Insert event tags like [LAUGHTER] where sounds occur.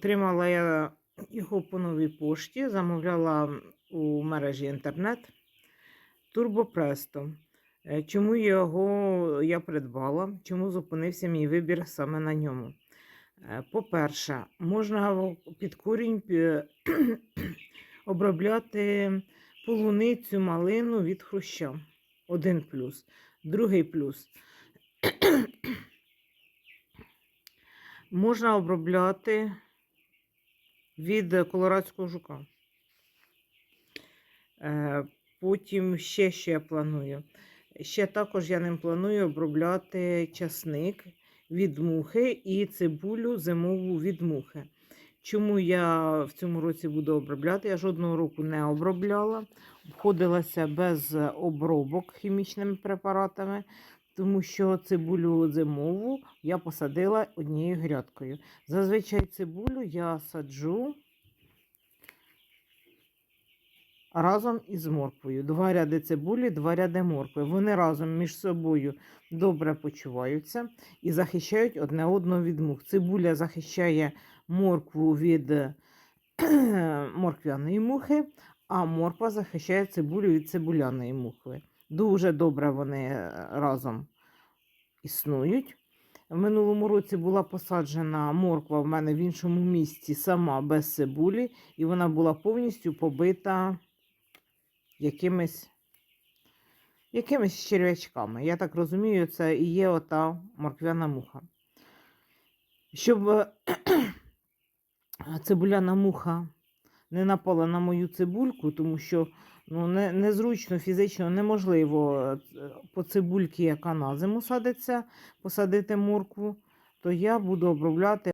Отримала я його по новій пошті, замовляла у мережі інтернет Турбопресто. Е, Чому його я придбала? Чому зупинився мій вибір саме на ньому? Е, По-перше, можна під корінь [CLEARS THROAT] обробляти полуницю, малину від хруща. Один плюс. Другий плюс. [CLEARS THROAT] Можна обробляти від колорадського жука. Е, Потім ще що я планую. Ще також я ним планую обробляти часник від мухи і цибулю зимову від мухи. Чому я в цьому році буду обробляти? Я жодного року не обробляла, обходилася без обробок хімічними препаратами, тому що цибулю зимову я посадила однією грядкою. Зазвичай цибулю я саджу разом із морквою. Два ряди цибулі, два ряди моркви. Вони разом між собою добре почуваються і захищають одне одного від мух. Цибуля захищає моркву від морквяної мухи, а морква захищає цибулю від цибуляної мухи. Дуже добре вони е, разом існують. В минулому році була посаджена морква в мене в іншому місці сама без цибулі, і вона була повністю побита якимись, якимись черв'ячками. Я так розумію, це і є ота морквяна муха. Щоб е, [CLEARS THROAT] цибуляна муха не напала на мою цибульку, тому що ну, не, незручно, фізично неможливо е, по цибульці, яка на зиму садиться, посадити моркву, то я буду обробляти